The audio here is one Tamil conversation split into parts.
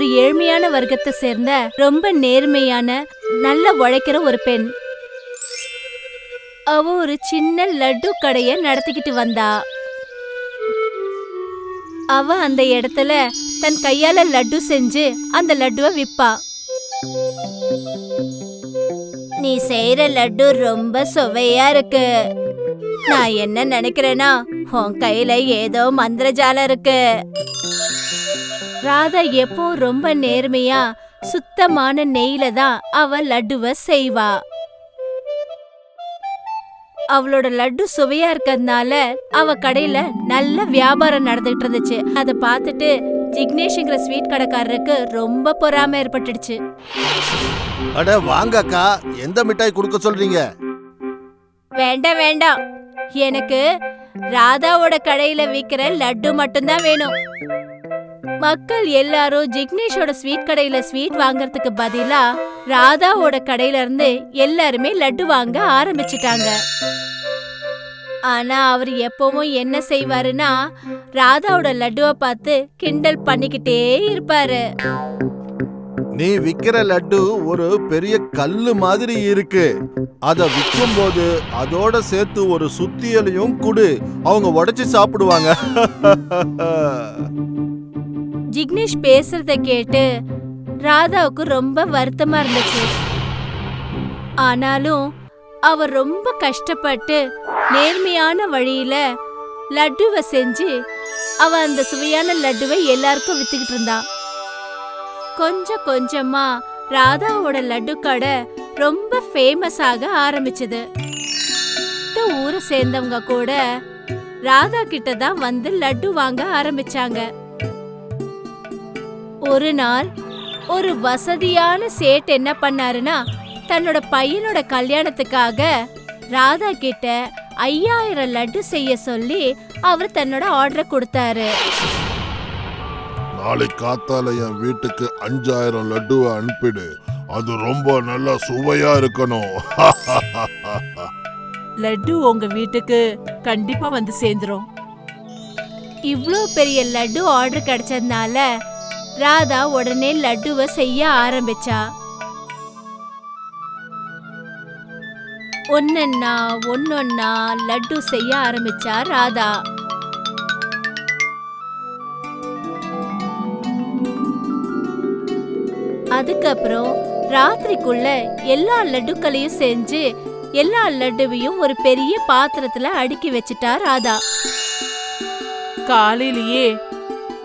ஒரு ஏழ்மையான வர்க்கத்தை சேர்ந்த ரொம்ப நேர்மையான நல்ல உழைக்கிற ஒரு பெண். அவ ஒரு சின்ன லட்டு கடைய நடத்திக்கிட்டு வந்தா. அவ அந்த இடத்துல தன் கையால லட்டு செஞ்சு அந்த லட்டுவை விற்பா நீ செய்யற லட்டு ரொம்ப சுவையா இருக்கு. நான் என்ன நினைக்கிறேன்னா உன் கையில ஏதோ மந்திரஜாலம் இருக்கு. ராதா எப்போ ரொம்ப நேர்மையா சுத்தமான நெய்ல தான் அவ லட்டுவ செய்வா. அவளோட லட்டு சுவையா இருக்கறதுனால அவ கடையில நல்ல வியாபாரம் நடந்துகிட்டு இருந்துச்சு. அத பார்த்துட்டு ஜிக்னேஷ்ங்கிற ஸ்வீட் கடைக்காரருக்கு ரொம்ப பொறாம ஏற்பட்டுடுச்சு. அட வாங்க அக்கா எந்த மிட்டாய் கொடுக்க சொல்றீங்க? வேண்டாம் வேண்டாம். எனக்கு ராதாவோட கடையில விக்கிற லட்டு மட்டும்தான் வேணும். மக்கள் எல்லாரும் ஜிக்னேஷோட ஸ்வீட் கடையில ஸ்வீட் வாங்குறதுக்கு பதிலா ராதாவோட கடையில இருந்து எல்லாருமே லட்டு வாங்க ஆரம்பிச்சிட்டாங்க. ஆனா அவர் எப்பவும் என்ன செய்வாருன்னா ராதாவோட லட்டுவை பார்த்து கிண்டல் பண்ணிக்கிட்டே இருப்பாரு. நீ விக்கிற லட்டு ஒரு பெரிய கல்லு மாதிரி இருக்கு. அத விற்கும் போது அதோட சேர்த்து ஒரு சுத்தியலையும் குடு. அவங்க உடைச்சு சாப்பிடுவாங்க. ஜிக்னேஷ் பேசுறத கேட்டு ராதாவுக்கு ரொம்ப வருத்தமா இருந்துச்சு. ஆனாலும் அவர் ரொம்ப கஷ்டப்பட்டு நேர்மையான வழியில லட்டுவை செஞ்சு அவ அந்த சுவையான லட்டுவை எல்லாருக்கும் வித்துக்கிட்டு இருந்தா. கொஞ்சம் கொஞ்சமா ராதாவோட லட்டு கடை ரொம்ப ஃபேமஸ் ஆக ஆரம்பிச்சது. ஊரை சேர்ந்தவங்க கூட ராதா கிட்ட தான் வந்து லட்டு வாங்க ஆரம்பிச்சாங்க. ஒரு நாள் ஒரு வசதியான சேட் என்ன பண்ணாருன்னா தன்னோட பையனோட கல்யாணத்துக்காக ராதா கிட்ட ஐயாயிரம் லட்டு செய்ய சொல்லி அவர் தன்னோட ஆர்டரை கொடுத்தாரு. நாளை காத்தால என் வீட்டுக்கு அஞ்சாயிரம் லட்டுவை அனுப்பிடு. அது ரொம்ப நல்லா சுவையா இருக்கணும். லட்டு உங்க வீட்டுக்கு கண்டிப்பா வந்து சேர்ந்துரும். இவ்ளோ பெரிய லட்டு ஆர்டர் கிடைச்சதுனால ராதா உடனே லட்டுவை செய்ய ஆரம்பிச்சா. ஒன்னொன்னா ஒன்னொன்னா லட்டு செய்ய ஆரம்பிச்சா ராதா. அதுக்கப்புறம் ராத்திரிக்குள்ள எல்லா லட்டுக்களையும் செஞ்சு எல்லா லட்டுவையும் ஒரு பெரிய பாத்திரத்துல அடுக்கி வச்சிட்டா ராதா. காலையிலேயே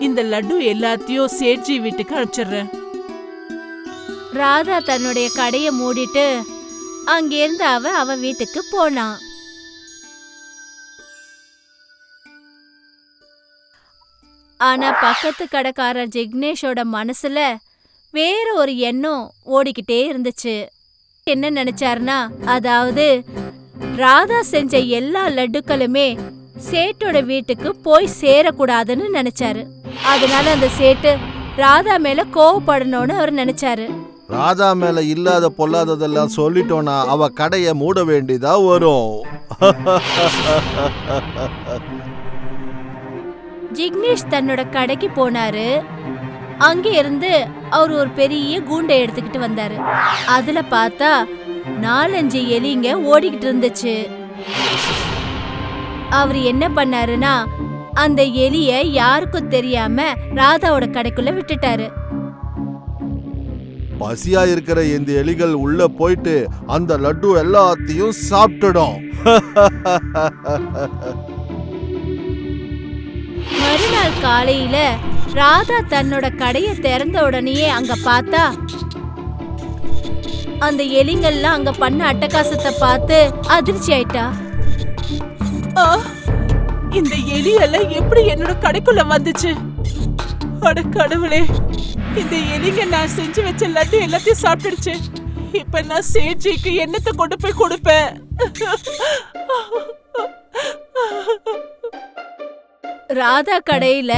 இந்த லட்டு எல்லாத்தையும் சேட்ஜி வீட்டுக்கு அனுப்பிச்சிடுறேன். ராதா தன்னுடைய கடையை மூடிட்டு அங்கிருந்து அவ அவ வீட்டுக்கு போனான் ஆனா பக்கத்து கடைக்காரர் ஜிக்னேஷோட மனசுல வேற ஒரு எண்ணம் ஓடிக்கிட்டே இருந்துச்சு. என்ன நினைச்சாருன்னா அதாவது ராதா செஞ்ச எல்லா லட்டுக்களுமே சேட்டோட வீட்டுக்கு போய் சேரக்கூடாதுன்னு நினைச்சாரு. அதனால அந்த சேட்டு ராதா மேல கோவப்படணும்னு அவர் நினைச்சாரு. ராதா மேல இல்லாத பொல்லாததெல்லாம் சொல்லிட்டோன்னா அவ கடைய மூட வேண்டியதா வரும். ஜிக்னேஷ் தன்னோட கடைக்கு போனாரு. அங்க இருந்து அவர் ஒரு பெரிய கூண்டை எடுத்துக்கிட்டு வந்தாரு. அதுல பார்த்தா நாலஞ்சு எலிங்க ஓடிக்கிட்டு இருந்துச்சு. அவர் என்ன பண்ணாருன்னா அந்த எலிய யாருக்கும் தெரியாம ராதாவோட கடைக்குள்ள விட்டுட்டாரு. பசியா இருக்கிற இந்த எலிகள் உள்ள போயிட்டு அந்த லட்டு எல்லாத்தையும் சாப்பிட்டுடும். மறுநாள் காலையில ராதா தன்னோட கடைய திறந்த உடனேயே அங்க பார்த்தா அந்த எலிங்கெல்லாம் அங்க பண்ண அட்டகாசத்தை பார்த்து அதிர்ச்சி ஆயிட்டா. ஆ, இந்த எலி எல்லாம் எப்படி என்னோட கடைக்குள்ள வந்துச்சு? அட கடவுளே இந்த எலிங்க நான் செஞ்சு வச்ச லட்டு எல்லாத்தையும் சாப்பிட்டுடுச்சு. இப்ப நான் சேட்ஜிக்கு என்னத்தை கொண்டு போய் கொடுப்பேன்? ராதா கடையில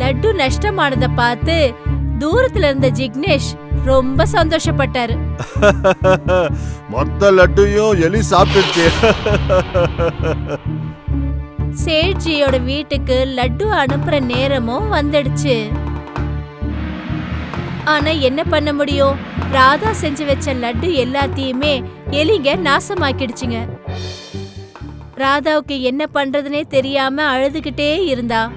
லட்டு நஷ்டமானத பார்த்து தூரத்துல இருந்த ஜிக்னேஷ் ரொம்ப சந்தோஷப்பட்டாரு. மொத்த லட்டையும் எலி சாப்பிட்டுச்சு சேட்ஜியோட வீட்டுக்கு லட்டு அனுப்புற நேரமும் வந்துடுச்சு. ஆனா என்ன பண்ண முடியும்? ராதா செஞ்சு வச்ச லட்டு எல்லாத்தையுமே எலிங்க நாசமாக்கிடுச்சுங்க. ராதாவுக்கு என்ன பண்றதுனே தெரியாம அழுதுகிட்டே இருந்தா.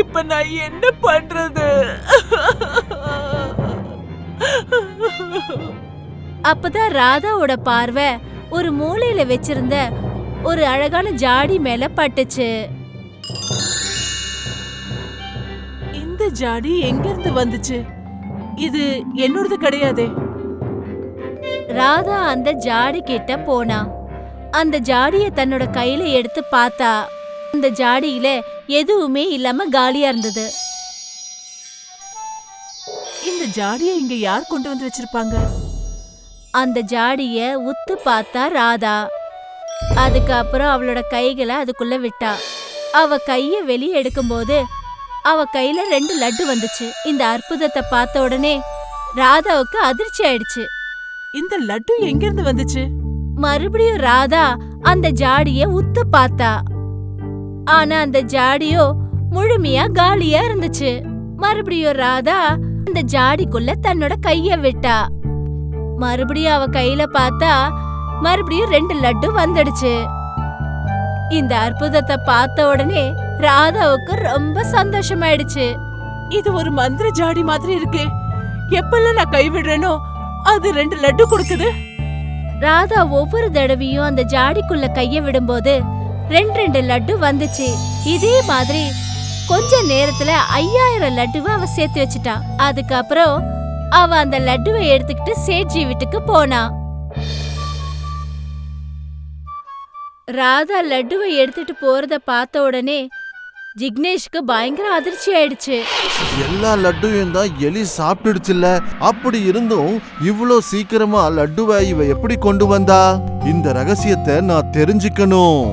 இப்ப நான் என்ன பண்றது? அப்பதான் ராதாவோட பார்வை ஒரு மூலையில வச்சிருந்த ஒரு அழகான ஜாடி மேல பட்டுச்சு. இந்த ஜாடி எங்க இருந்து வந்துச்சு? இது என்னோடது கிடையாதே. ராதா அந்த ஜாடி கிட்ட போனா. அந்த ஜாடிய தன்னோட கையில எடுத்து பார்த்தா அந்த ஜாடியில எதுவுமே இல்லாம காலியா இருந்தது. இந்த ஜாடியை இங்க யார் கொண்டு வந்து வச்சிருப்பாங்க? அந்த ஜாடிய உத்து பார்த்தா ராதா. அதுக்கப்புறம் அவளோட கைகளை அதுக்குள்ள விட்டா. அவ கைய வெளியே எடுக்கும்போது அவ கையில ரெண்டு லட்டு வந்துச்சு. இந்த அற்புதத்தை பார்த்த உடனே ராதாவுக்கு அதிர்ச்சி ஆயிடுச்சு. இந்த லட்டு எங்க இருந்து வந்துச்சு? மறுபடியும் ராதா அந்த ஜாடிய உத்து பார்த்தா. ஆனா அந்த ஜாடியோ முழுமையா காலியா இருந்துச்சு. மறுபடியும் ராதா அந்த ஜாடிக்குள்ள தன்னோட கைய விட்டா. மறுபடியும் அவ கையில பார்த்தா மறுபடியும் ரெண்டு லட்டு வந்துடுச்சு. இந்த அற்புதத்தை பார்த்த உடனே ராதாவுக்கு ரொம்ப சந்தோஷமாயிடுச்சு. இது ஒரு மந்திர ஜாடி மாதிரி இருக்கே. எப்பெல்லாம் நான் கைவிடுறேனோ அது ரெண்டு லட்டு கொடுக்குது. ராதா ஒவ்வொரு தடவையும் அந்த ஜாடிக்குள்ள கைய விடும்போது ரெண்டு ரெண்டு லட்டு வந்துச்சு. இதே மாதிரி கொஞ்ச நேரத்துல ஐயாயிரம் லட்டுவை அவ சேர்த்து வச்சுட்டா. அதுக்கப்புறம் அவ அந்த லட்டுவை எடுத்துக்கிட்டு சேட்ஜி வீட்டுக்கு போனா. ராதா லட்டுவை எடுத்துட்டு போறத பார்த்த உடனே ஜிக்னேஷ்க்கு பயங்கர அதிர்ச்சி ஆயிடுச்சு. எல்லா லட்டுவையும் தான் எலி சாப்பிட்டுடுச்சுல்ல. அப்படி இருந்தும் இவ்வளோ சீக்கிரமா லட்டுவை இவ எப்படி கொண்டு வந்தா? இந்த ரகசியத்தை நான் தெரிஞ்சுக்கணும்.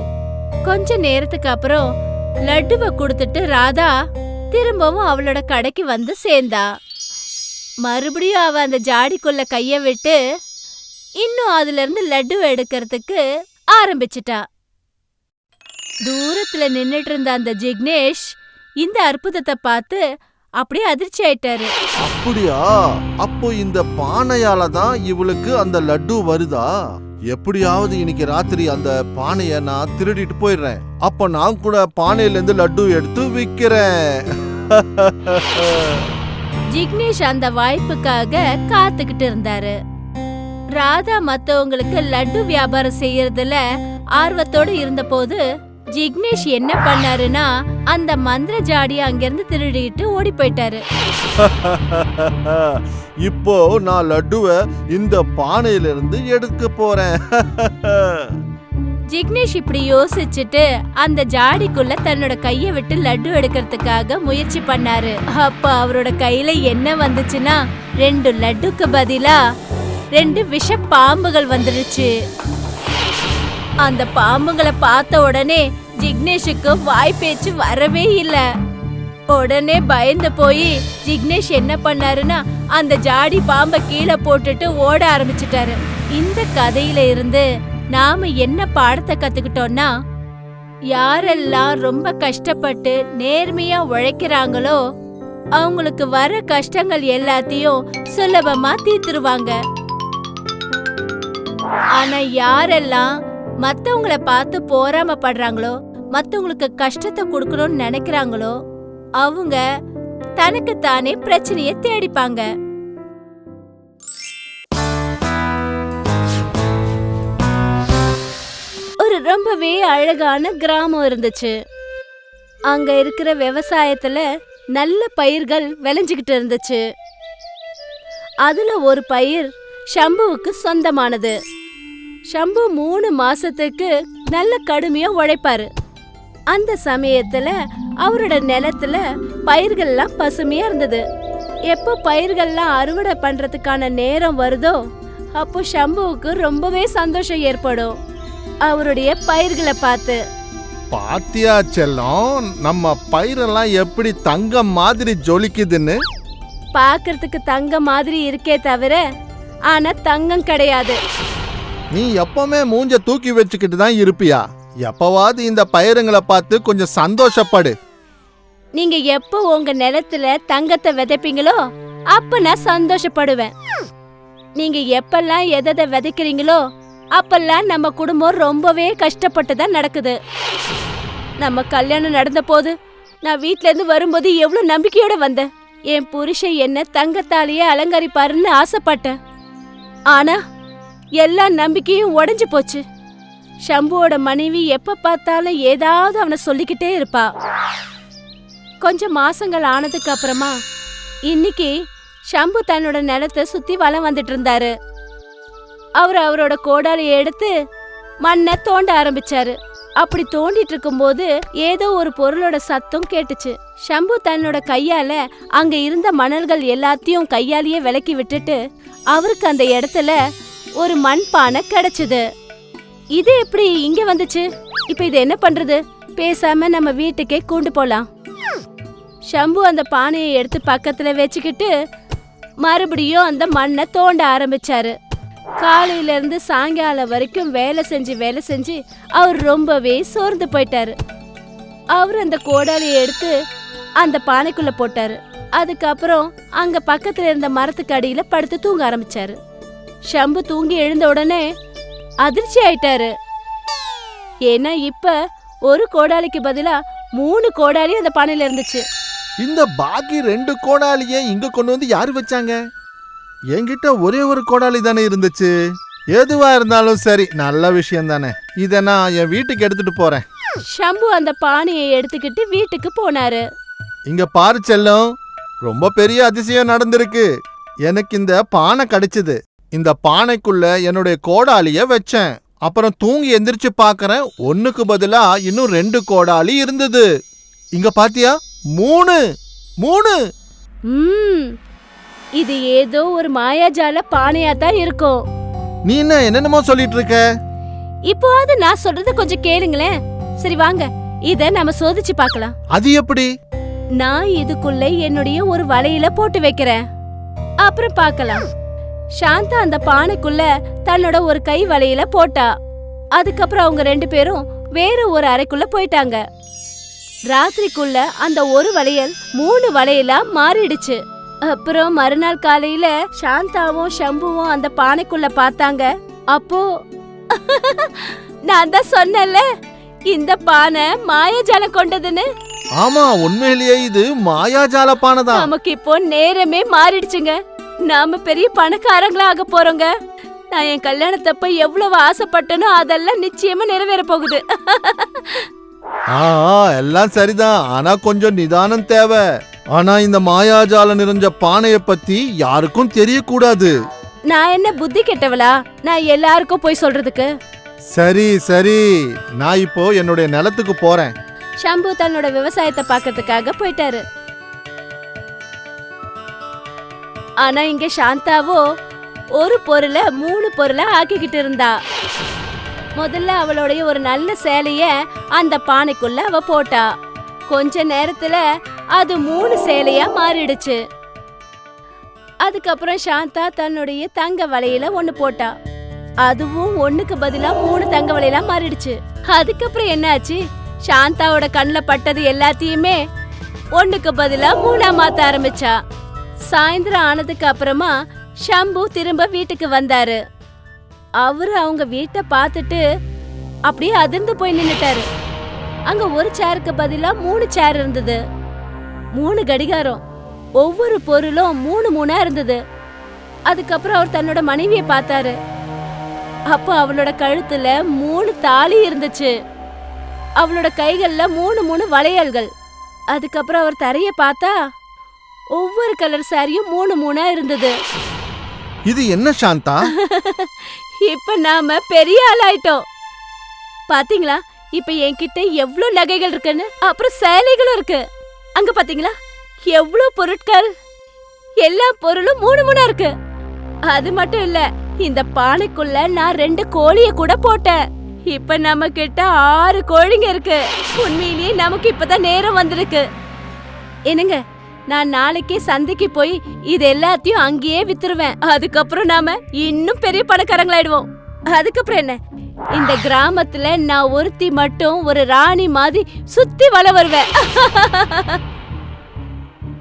கொஞ்ச நேரத்துக்கு அப்புறம் லட்டுவை கொடுத்துட்டு ராதா திரும்பவும் அவளோட கடைக்கு வந்து சேர்ந்தா. மறுபடியும் அவ அந்த ஜாடிக்குள்ள கைய விட்டு இன்னும் அதுல இருந்து லட்டு எடுக்கிறதுக்கு ஆரம்பிச்சிட்டா. தூரத்துல நின்னுட்டு இருந்த அந்த ஜிக்னேஷ் இந்த அற்புதத்தை பார்த்து அப்படியே அதிர்ச்சி ஆயிட்டாரு. அப்படியா? அப்போ இந்த பானையால தான் இவளுக்கு அந்த லட்டு வருதா? எப்படியாவது இன்னைக்கு ராத்திரி அந்த பானைய நான் திருடிட்டு போயிடுறேன். அப்ப நான் கூட பானையில இருந்து லட்டு எடுத்து விக்கிறேன். ஜிக்னேஷ் அந்த வாய்ப்புக்காக காத்துக்கிட்டு இருந்தாரு. ராதா மத்தவங்களுக்கு லட்டு வியாபாரம் செய்யறதுல ஆர்வத்தோட இருந்தபோது ஜிக்னேஷ் என்ன பண்ணாருன்னா அந்த மந்திர ஜாடிய அங்கிருந்து திருடிட்டு ஓடி போயிட்டாரு இப்போ நான் லட்டுவை இந்த பானையில இருந்து எடுக்க போறேன். ஜிக்னேஷ் இப்படி யோசிச்சுட்டு அந்த ஜாடிக்குள்ள தன்னோட கைய விட்டு லட்டு எடுக்கிறதுக்காக முயற்சி பண்ணாரு. அப்ப அவரோட கையில என்ன வந்துச்சுன்னா ரெண்டு லட்டுக்கு பதிலா ரெண்டு விஷ பாம்புகள் வந்துடுச்சு அந்த பாம்புங்களை பார்த்த உடனே ஜிக்னேஷுக்கு வாய் பேச்சு வரவே இல்ல. உடனே பயந்து போய் ஜிக்னேஷ் என்ன பண்ணாருன்னா அந்த ஜாடி பாம்பை கீழே போட்டுட்டு ஓட ஆரம்பிச்சிட்டாரு. இந்த கதையில இருந்து நாம என்ன பாடத்தை கத்துக்கிட்டோம்னா யாரெல்லாம் ரொம்ப கஷ்டப்பட்டு நேர்மையா உழைக்கிறாங்களோ அவங்களுக்கு வர கஷ்டங்கள் எல்லாத்தையும் சுலபமா தீர்த்துருவாங்க. ஆனா யாரெல்லாம் மத்தவங்கள பார்த்து போராம படுறாங்களோ மத்தவங்களுக்கு கஷ்டத்தை கொடுக்கணும்னு நினைக்கிறாங்களோ அவங்க தனக்கு தானே பிரச்சனைய தேடிப்பாங்க. ரொம்பவே அழகான கிராமம் இருந்துச்சு. அங்க இருக்கிற விவசாயத்துல நல்ல பயிர்கள் விளைஞ்சுக்கிட்டு இருந்துச்சு. அதுல ஒரு பயிர் ஷம்புவுக்கு சொந்தமானது. ஷம்பு மூணு மாசத்துக்கு நல்ல கடுமையா உழைப்பாரு. அந்த சமயத்துல அவரோட நிலத்துல பயிர்கள்லாம் பசுமையா இருந்தது. எப்போ பயிர்கள்லாம் அறுவடை பண்றதுக்கான நேரம் வருதோ அப்போ ஷம்புவுக்கு ரொம்பவே சந்தோஷம் ஏற்படும். அவருடைய பயிர்களை பார்த்து பாத்தியா செல்லம் நம்ம பயிரெல்லாம் எப்படி தங்கம் மாதிரி ஜொலிக்குதுன்னு? பார்க்கறதுக்கு தங்க மாதிரி இருக்கே தவிர ஆனா தங்கம் கிடையாது. நீ எப்பவுமே மூஞ்ச தூக்கி வச்சுக்கிட்டு தான் இருப்பியா? எப்பவாவது இந்த பயிருங்களை பார்த்து கொஞ்சம் சந்தோஷப்படு. நீங்க எப்போ உங்க நிலத்துல தங்கத்தை விதைப்பீங்களோ அப்ப நான் சந்தோஷப்படுவேன். நீங்க எப்பெல்லாம் எதை விதைக்கிறீங்களோ அப்பெல்லாம் நம்ம குடும்பம் ரொம்பவே கஷ்டப்பட்டு தான் நடக்குது. நம்ம கல்யாணம் நடந்த போது நான் வீட்ல இருந்து வரும்போது எவ்வளவு நம்பிக்கையோட வந்தேன். என் புருஷன் என்ன தங்கத்தாலேயே அலங்கரிப்பாருன்னு ஆசைப்பட்டேன். ஆனா எல்லா நம்பிக்கையும் உடஞ்சு போச்சு. ஷம்புவோட மனைவி எப்ப பார்த்தாலும் ஏதாவது அவனை சொல்லிக்கிட்டே இருப்பா. கொஞ்சம் மாசங்கள் ஆனதுக்கு அப்புறமா இன்னைக்கு ஷம்பு தன்னோட நிலத்தை சுத்தி வளம் வந்துட்டு இருந்தாரு. அவர் அவரோட கோடாலியை எடுத்து மண்ணை தோண்ட ஆரம்பிச்சாரு. அப்படி தோண்டிட்டு இருக்கும்போது ஏதோ ஒரு பொருளோட சத்தம் கேட்டுச்சு. ஷம்பு தன்னோட கையால அங்க இருந்த மணல்கள் எல்லாத்தையும் கையாலேயே விலக்கி விட்டுட்டு அவருக்கு அந்த இடத்துல ஒரு மண் பானை கிடைச்சது. இது எப்படி இங்க வந்துச்சு? இப்ப இது என்ன பண்றது? பேசாம நம்ம வீட்டுக்கே கூண்டு போலாம். ஷம்பு அந்த பானையை எடுத்து பக்கத்துல வச்சுக்கிட்டு மறுபடியும் அந்த மண்ணை தோண்ட ஆரம்பிச்சாரு. காலையில இருந்து சாயங்காலம் வரைக்கும் வேலை செஞ்சு வேலை செஞ்சு அவர் ரொம்பவே சோர்ந்து போயிட்டாரு. அவர் அந்த கோடாலியை எடுத்து அந்த பானைக்குள்ள போட்டாரு. அதுக்கப்புறம் அங்க பக்கத்துல இருந்த மரத்துக்கு அடியில படுத்து தூங்க ஆரம்பிச்சாரு. ஷம்பு தூங்கி எழுந்த உடனே அதிர்ச்சி ஆயிட்டாரு. ஏன்னா இப்ப ஒரு கோடாலிக்கு பதிலா மூணு கோடாலி அந்த பானையில இருந்துச்சு. இந்த பாக்கி ரெண்டு கோடாலியை இங்க கொண்டு வந்து யாரு வச்சாங்க? என்கிட்ட ஒரே ஒரு கோடாலி தானே இருந்துச்சு? எதுவா இருந்தாலும் சரி நல்ல விஷயம் தானே. இதை நான் என் வீட்டுக்கு எடுத்துட்டு போறேன். ஷம்பு அந்த பானையை எடுத்துக்கிட்டு வீட்டுக்கு போனாரு. இங்க பாரு செல்லம் ரொம்ப பெரிய அதிசயம் நடந்திருக்கு. எனக்கு இந்த பானை கிடைச்சது. இந்த பானைக்குள்ள என்னுடைய கோடாலிய வச்சேன். அப்புறம் தூங்கி எந்திரிச்சு பார்க்கறேன் ஒண்ணுக்கு பதிலா இன்னும் ரெண்டு கோடாலி இருந்தது. இங்க பாத்தியா? மூணு! மூணு! ம். இது ஏதோ ஒரு மாயாஜால பானையா தான் இருக்கும். நீ என்ன என்னென்னமோ சொல்லிட்டு இருக்க இப்போவாது நான் சொல்றத கொஞ்சம் கேளுங்களேன். சரி வாங்க. இத நாம சோதிச்சு பார்க்கலாம். அது எப்படி? நான் இதுக்குள்ள என்னுடைய ஒரு வலையில போட்டு வைக்கிறேன். அப்புறம் பார்க்கலாம். சாந்தா அந்த பானைக்குள்ள தன்னோட ஒரு கை வலையில போட்டா. அதுக்கப்புறம் அவங்க ரெண்டு பேரும் வேற ஒரு அறைக்குள்ள போயிட்டாங்க. ராத்திரிக்குள்ள அந்த ஒரு வளையல் மூணு வளையலா மாறிடுச்சு. அப்புறம் மறுநாள் காலையில சாந்தாவும் ஷம்புவும் அந்த பானைக்குள்ள பார்த்தாங்க. அப்போ நான் தான் சொன்னேன்ல இந்த பானை மாயாஜாலம் கொண்டதுன்னு. ஆமா உண்மையிலேயே இது மாயாஜால பானை தான் நமக்கு இப்போ நேரமே மாறிடுச்சுங்க. நாம பெரிய பணக்காரங்களா ஆக போறோங்க. நான் என் கல்யாணத்தப்ப எவ்வளவு ஆசைப்பட்டனோ அதெல்லாம் நிச்சயமா நிறைவேற போகுது. ஆ ஆ, எல்லாம் சரிதான். ஆனா கொஞ்சம் நிதானம் தேவை. ஆனா இந்த மாயாஜாலம் நிறைஞ்ச பானைய பத்தி யாருக்கும் தெரியக்கூடாது. நான் என்ன புத்தி கெட்டவளா? நான் எல்லாருக்கும் போய் சொல்றதுக்கு? சரி சரி. நான் இப்போ என்னுடைய நிலத்துக்கு போறேன். ஷம்பு தன்னோட விவசாயத்தை பார்க்கறதுக்காக போயிட்டாரு. ஆனா இங்க சாந்தாவோ ஒரு பொருளை மூணு பொருளை ஆக்கிக்கிட்டு இருந்தா. முதல்ல அவளுடைய ஒரு நல்ல சேலைய அந்த பானைக்குள்ள அவ போட்டா. கொஞ்ச நேரத்துல அது மூணு சேலையா மாறிடுச்சு. அதுக்கப்புறம் சாந்தா தன்னுடைய தங்க வலையில ஒண்ணு போட்டா. அதுவும் ஒண்ணுக்கு பதிலா மூணு தங்க வலையில மாறிடுச்சு. அதுக்கப்புறம் என்னாச்சு? சாந்தாவோட கண்ணில் பட்டது எல்லாத்தையுமே ஒண்ணுக்கு பதிலா மூணா மாத்த ஆரம்பிச்சா. சாயந்தரம் ஆனதுக்கு அப்புறமா ஷம்பு திரும்ப வீட்டுக்கு வந்தாரு. அவரு அவங்க வீட்டை பார்த்துட்டு அப்படியே அதிர்ந்து போய் நின்னுட்டாரு. அங்க ஒரு சேருக்கு பதிலா மூணு சேர் இருந்தது. மூணு கடிகாரம். ஒவ்வொரு பொருளும் மூணு மூணா இருந்தது. அதுக்கப்புறம் அவர் தன்னோட மனைவியை பார்த்தாரு. அப்போ அவளோட கழுத்துல மூணு தாலி இருந்துச்சு. அவளோட கைகள்ல மூணு மூணு வளையல்கள். அதுக்கப்புறம் அவர் தரைய பார்த்தா ஒவ்வொரு கலர் சாரியும் மூணு மூணா இருந்தது. இது என்ன சாந்தா? இப்ப நாம பெரிய ஆளாயிட்டோம். பாத்தீங்களா? இப்ப என்கிட்ட எவ்ளோ நகைகள் இருக்குன்னு? அப்புறம் சேலைகளும் இருக்கு. அங்க பாத்தீங்களா? எவ்வளவு பொருட்கள்? எல்லா பொருளும் மூணு மூணா இருக்கு. அது மட்டும் இல்ல இந்த பானைக்குள்ள நான் ரெண்டு கோழிய கூட போட்டேன். இப்ப நம்ம கிட்ட ஆறு கோழிங்க இருக்கு. உண்மையிலேயே நமக்கு இப்பதான் நேரம் வந்திருக்கு. என்னங்க நான் நாளைக்கே சந்தைக்கு போய் இது எல்லாத்தையும் அங்கேயே வித்துருவேன். அதுக்கப்புறம் நாம இன்னும் பெரிய பணக்காரங்களாயிடுவோம். அதுக்கப்புறம் என்ன? இந்த கிராமத்துல நான் ஒருத்தி மட்டும் ஒரு ராணி மாதிரி சுத்தி வள வருவேன்.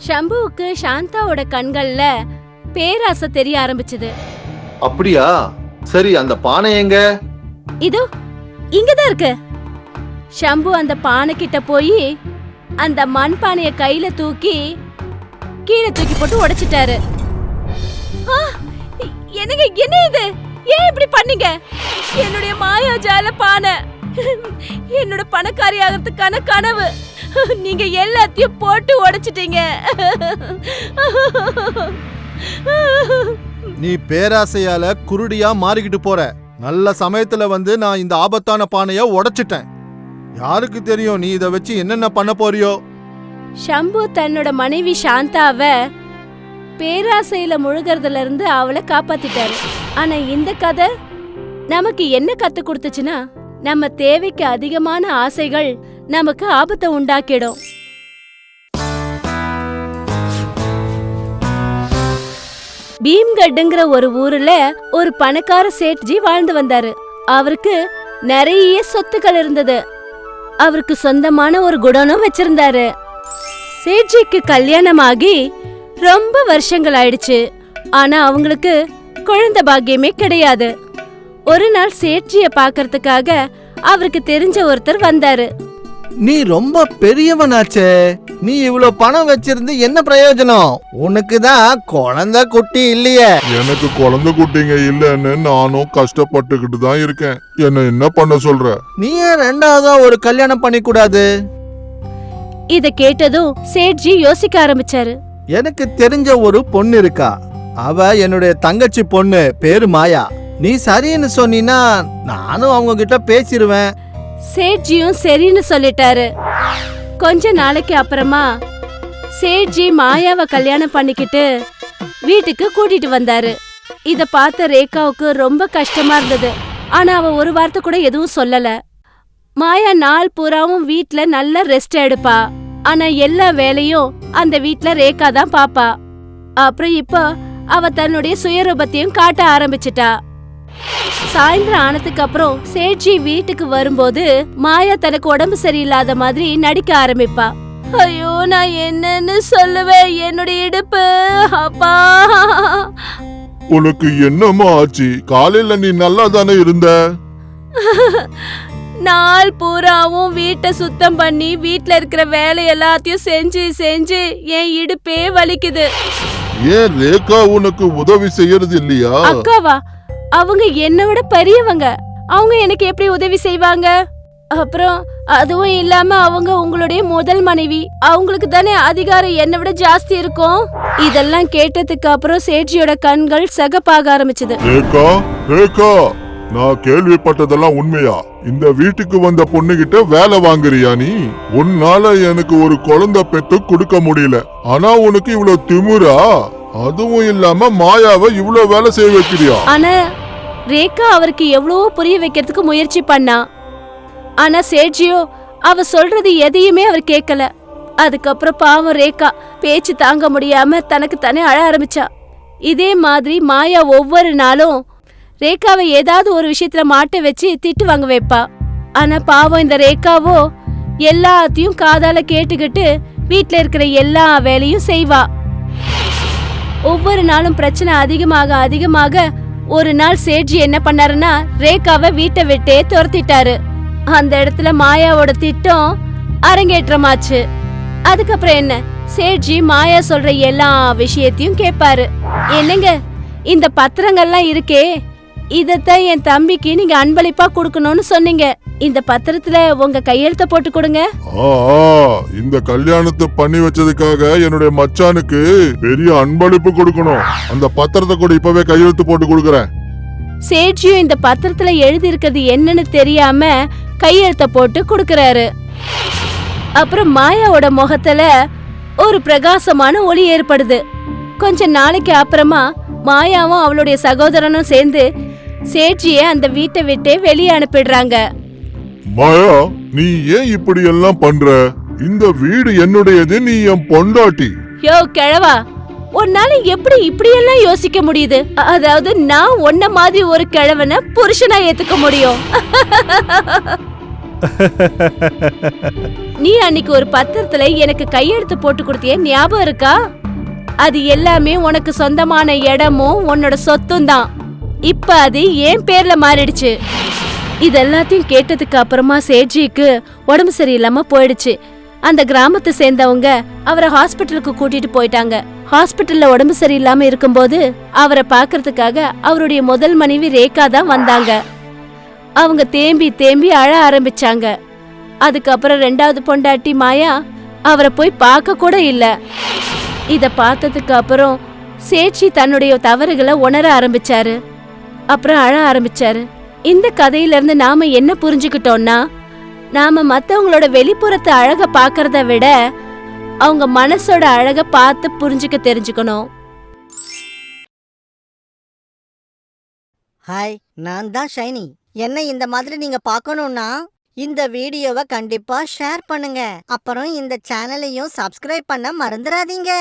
ஷம்புவுக்கு சாந்தாவோட கண்கள்ல பேராசை தெரிய ஆரம்பிச்சது. அப்படியா? சரி அந்த பானை எங்க? இதோ இங்கதான் இருக்கு. ஷம்பு அந்த பானை கிட்ட போய் அந்த மண் பானைய கையில தூக்கி கீழே தூக்கி போட்டு உடைச்சிட்டாரு. என்னங்க என்ன இது? ஏன் இப்படி பண்ணீங்க? என்னுடைய மாயாஜால பானை. என்னோட பணக்காரி ஆகிறதுக்கான கனவு. நீங்க எல்லாத்தையும் போட்டு உடைச்சிட்டீங்க. நீ பேராசையால குருடியா மாறிக்கிட்டு போற. நல்ல சமயத்துல வந்து நான் இந்த ஆபத்தான பானைய உடைச்சிட்டேன். யாருக்கு தெரியும் நீ இத வச்சு என்னென்ன பண்ண போறியோ? ஷம்பு தன்னோட மனைவி சாந்தாவ பேராசையில முழுகிறதுல இருந்து அவளை காப்பாத்திட்டாரு. ஆனா இந்த கதை நமக்கு என்ன கத்து கொடுத்துச்சுன்னா நம்ம தேவைக்கு அதிகமான ஆசைகள் நமக்கு ஆபத்தை உண்டாக்கிடும். பீம்கட்டுங்கிற ஒரு ஊர்ல ஒரு பணக்கார சேட்ஜி வாழ்ந்து வந்தாரு. அவருக்கு நிறைய சொத்துக்கள் இருந்தது. அவருக்கு சொந்தமான ஒரு குடோனும் வச்சிருந்தாரு. சேட்ஜிக்கு கல்யாணமாகி ரொம்ப வருஷங்கள் ஆயிடுச்சு. ஆனா அவங்களுக்கு குழந்தை பாக்கியமே கிடையாது. ஒரு நாள் சேட்ஜிய பார்க்கறதுக்காக அவருக்கு தெரிஞ்ச ஒருத்தர் வந்தாரு. நீ ரொம்ப பெரியவனாச்சே. நீ இவ்ளோ பணம் வச்சிருந்து என்ன பிரயோஜனம்? உனக்கு தான் குழந்தை குட்டி இல்லையே. எனக்கு குழந்தை குட்டிங்க இல்லைன்னு நானும் கஷ்டப்பட்டுக்கிட்டு தான் இருக்கேன். என்ன என்ன பண்ண சொல்ற? நீ ஏன் ரெண்டாவதா ஒரு கல்யாணம் பண்ணி கூடாது இத கேட்டதும் சேட்ஜி யோசிக்க ஆரம்பிச்சாரு. எனக்கு தெரிஞ்ச ஒரு பொண்ணு இருக்கா. அவ என்னுடைய தங்கச்சி பொண்ணு பேரு மாயா. நீ சரின்னு சொன்னீன்னா நானும் அவங்க கிட்ட பேசிடுவேன் சேட்ஜியும் சரின்னு சொல்லிட்டாரு. கொஞ்ச நாளைக்கு அப்புறமா சேட்ஜி மாயாவை கல்யாணம் பண்ணிக்கிட்டு வீட்டுக்கு கூட்டிட்டு வந்தாரு. இத பார்த்த ரேகாவுக்கு ரொம்ப கஷ்டமா இருந்தது. ஆனா அவ ஒரு வார்த்தை கூட எதுவும் சொல்லல. மாயா நாள் பூராவும் வீட்ல நல்லா ரெஸ்ட் எடுப்பா. ஆனா எல்லா வேலையும் அந்த வீட்ல ரேகா தான் பாப்பா. அப்புறம் இப்போ அவ தன்னுடைய சுயரூபத்தையும் காட்ட ஆரம்பிச்சிட்டா. சாயந்தரம் ஆனதுக்கு அப்புறம் சேட்ஜி வீட்டுக்கு வரும்போது மாயா தனக்கு உடம்பு சரியில்லாத மாதிரி நடிக்க ஆரம்பிப்பா. ஐயோ நான் என்னன்னு சொல்லுவேன் என்னுடைய இடுப்பு. அப்பா. உனக்கு என்னம்மா ஆச்சு? காலையில நீ நல்லா தானே இருந்த? நாள் பூராவும் வீட்டை சுத்தம் பண்ணி வீட்ல இருக்கிற வேலை எல்லாத்தையும் செஞ்சு செஞ்சு என் இடுப்பே வலிக்குது. ஏன் ரேகா உனக்கு உதவி செய்யறது இல்லையா? அக்காவா? அவங்க என்னை விட பெரியவங்க. அவங்க எனக்கு எப்படி உதவி செய்வாங்க? அப்புறம் அதுவும் இல்லாம அவங்க உங்களுடைய முதல் மனைவி. அவங்களுக்கு தானே அதிகாரம் என்னை விட ஜாஸ்தி இருக்கும்? இதெல்லாம் கேட்டதுக்கு அப்புறம் சேட்ஜியோட கண்கள் சகப்பாக ஆரம்பிச்சது. ரேகா ரேகா நான் கேள்விப்பட்டதெல்லாம் உண்மையா? இந்த வீட்டுக்கு வந்த பொண்ணுகிட்ட வேலை வாங்குறியா நீ? உன்னால எனக்கு ஒரு குழந்தை பெத்து கொடுக்க முடியல. ஆனா உனக்கு இவ்வளவு திமுறா அதுவும் இல்லாம மாயாவை இவ்வளவு வேலை செய்ய வைக்கிறியா? ஆனா ரேகா அவருக்கு எவ்வளவோ புரிய வைக்கிறதுக்கு முயற்சி பண்ணா. ஆனா சேட்ஜியோ அவ சொல்றது எதையுமே அவர் கேட்கல. அதுக்கப்புறம் பாவம் ரேகா பேச்சு தாங்க முடியாம தனக்கு தானே அழ ஆரம்பிச்சா. இதே மாதிரி மாயா ஒவ்வொரு நாளும் ரேகாவை ஏதாவது ஒரு விஷயத்துல மாட்ட வச்சு திட்டு வாங்க வைப்பா. ஆனா பாவம் இந்த ரேகாவோ எல்லாத்தையும் காதால கேட்டுக்கிட்டு வீட்டுல இருக்கிற எல்லா வேலையும் செய்வா. ஒவ்வொரு நாளும் பிரச்சனை அதிகமாக அதிகமாக ஒரு நாள் சேட்ஜி என்ன பண்ணாருன்னா ரேகாவை வீட்டை விட்டே துரத்திட்டாரு. அந்த இடத்துல மாயாவோட திட்டம் அரங்கேற்றமாச்சு. அதுக்கப்புறம் என்ன? சேட்ஜி மாயா சொல்ற எல்லா விஷயத்தையும் கேட்பாரு என்னங்க இந்த பத்திரங்கள்லாம் இருக்கே இதத்தான் என் தம்பிக்கு நீங்க அன்பளிப்பா கொடுக்கணும்னு சொன்னீங்க. இந்த பத்திரத்துல உங்க கையெழுத்த போட்டு கொடுங்க. ஆ ஆ, இந்த கல்யாணத்தை பண்ணி வச்சதுக்காக என்னுடைய மச்சானுக்கு பெரிய அன்பளிப்பு கொடுக்கணும். அந்த பத்திரத்தை கூட இப்பவே கையெழுத்து போட்டு கொடுக்கறேன். சேட்ஜியும் இந்த பத்திரத்துல எழுதி இருக்கிறது என்னன்னு தெரியாம கையெழுத்த போட்டு கொடுக்கறாரு. அப்புறம் மாயாவோட முகத்துல ஒரு பிரகாசமான ஒளி ஏற்படுது. கொஞ்ச நாளைக்கு அப்புறமா மாயாவும் அவளுடைய சகோதரனும் சேர்ந்து சேட்ஜிய அந்த வீட்டை விட்டே வெளியே அனுப்பிடுறாங்க. மாயா நீ ஏன் இப்படி எல்லாம் பண்ற? இந்த வீடு என்னுடையது நீ என் பொண்டாட்டி. யோ கிழவா உன்னால எப்படி இப்படியெல்லாம் யோசிக்க முடியுது? அதாவது நான் உன்ன மாதிரி ஒரு கிழவனை புருஷனா ஏத்துக்க முடியும். நீ அன்னைக்கு ஒரு பத்திரத்துல எனக்கு கையெழுத்து போட்டு கொடுத்தியே ஞாபகம் இருக்கா? அது எல்லாமே உனக்கு சொந்தமான இடமும் உன்னோட சொத்தும் தான். இப்ப அது என் பேர்ல மாறிடுச்சு? இது எல்லாத்தையும் கேட்டதுக்கு அப்புறமா சேட்ஜிக்கு உடம்பு சரியில்லாம போயிடுச்சு. அந்த கிராமத்தை சேர்ந்தவங்க அவரை ஹாஸ்பிட்டலுக்கு கூட்டிட்டு போயிட்டாங்க. ஹாஸ்பிட்டல்ல உடம்பு சரியில்லாம இருக்கும்போது அவரை பார்க்கறதுக்காக அவருடைய முதல் மனைவி ரேகா தான் வந்தாங்க. அவங்க தேம்பி தேம்பி அழ ஆரம்பிச்சாங்க. அதுக்கப்புறம் ரெண்டாவது பொண்டாட்டி மாயா அவரை போய் பார்க்க கூட இல்ல. இத பார்த்ததுக்கு அப்புறம் சேட்சி தன்னுடைய தவறுகளை உணர ஆரம்பிச்சாரு. அப்புறம் அழ ஆரம்பிச்சாரு. இந்த கதையில இருந்து நாம என்ன புரிஞ்சுக்கிட்டோம்னா நாம மத்தவங்களோட வெளிப்புறத்தை அழக பாக்குறத விட அவங்க மனசோட அழக பார்த்து புரிஞ்சுக்க தெரிஞ்சுக்கணும். ஹாய் நான் தான் ஷைனி. என்ன இந்த மாதிரி நீங்க பார்க்கணும்னா இந்த வீடியோவை கண்டிப்பா ஷேர் பண்ணுங்க. அப்புறம் இந்த சேனலையும் சப்ஸ்கிரைப் பண்ண மறந்துடாதீங்க